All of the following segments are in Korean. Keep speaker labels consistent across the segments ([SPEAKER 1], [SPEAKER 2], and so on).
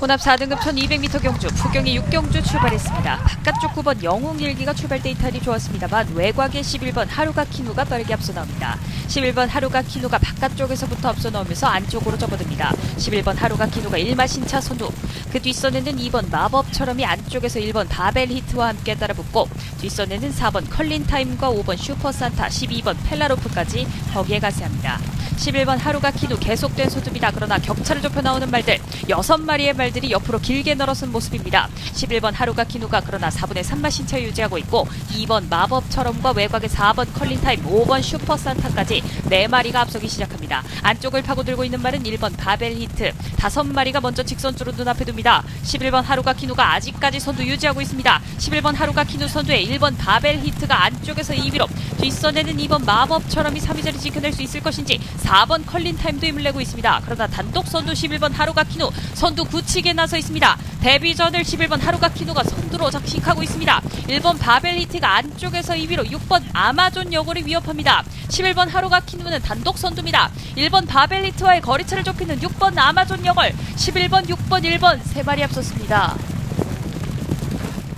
[SPEAKER 1] 혼합 4등급 1200m 경주 부경이 6경주 출발했습니다. 바깥쪽 9번 영웅일기가 출발 데이터이 좋았습니다만 외곽의 11번 하루가 키누가 빠르게 앞서 나옵니다. 11번 하루가 키누가 바깥쪽에서부터 앞서 나오면서 안쪽으로 접어듭니다. 11번 하루가 키누가 1마신차 선두 그 뒷선에는 2번 마법처럼이 안쪽에서 1번 바벨 히트와 함께 따라붙고 뒷선에는 4번 컬린타임과 5번 슈퍼산타 12번 펠라로프까지 거기에 가세합니다. 11번 하루가 키누 계속된 소두입니다. 그러나 격차를 좁혀 나오는 말들 6마리의 말 들이 옆으로 길게 늘어선 모습입니다. 11번 하루가 키누가 그러나 4분의 3마 신차 유지하고 있고 2번 마법처럼과 외곽의 4번 컬린타임 5번 슈퍼산타까지 4마리가 앞서기 시작합니다. 안쪽을 파고들고 있는 말은 1번 바벨 히트 5마리가 먼저 직선주로 눈앞에 둡니다. 11번 하루가 키누가 아직까지 선두 유지하고 있습니다. 11번 하루가 키누 선두에 1번 바벨 히트가 안쪽에서 2위로 뒷선에는 2번 마법처럼이 3위 자리 지켜낼 수 있을 것인지 4번 컬린 타임도 힘을 내고 있습니다. 그러나 단독 선두 11번 하루가 키누 선두 굳히게 나서 있습니다. 데뷔전을 11번 하루가 키누가 선두로 장식하고 있습니다. 1번 바벨 히트가 안쪽에서 2위로 6번 아마존 여골이 위협합니다. 11번 하루가 키누는 단독 선두입니다. 1번 바벨 히트와의 거리차를 좁히는 6번 아마존 여골 11번 6번 1번 세 마리 앞섰습니다.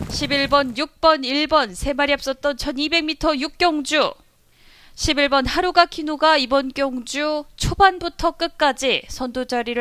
[SPEAKER 1] 11번, 6번, 1번 세 마리 앞섰던 1200m 6경주 11번 하루가 키누가 이번 경주 초반부터 끝까지 선두 자리를